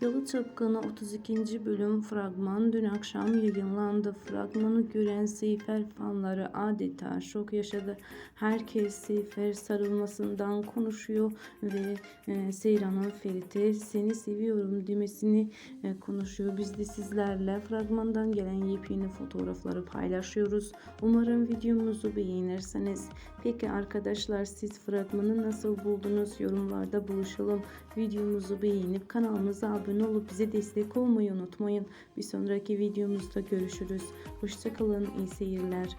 Yalı Çapkını 32. bölüm fragman dün akşam yayınlandı. Fragmanı gören Seyfer fanları adeta şok yaşadı. Herkes Seyfer sarılmasından konuşuyor ve e, Seyran'ın Ferit'e seni seviyorum demesini e, konuşuyor. Biz de sizlerle fragmandan gelen yepyeni fotoğrafları paylaşıyoruz. Umarım videomuzu beğenirsiniz. Peki arkadaşlar siz fragmanı nasıl buldunuz? Yorumlarda buluşalım. Videomuzu beğenip kanalımıza abone olup bize destek olmayı unutmayın. Bir sonraki videomuzda görüşürüz. Hoşçakalın. iyi seyirler.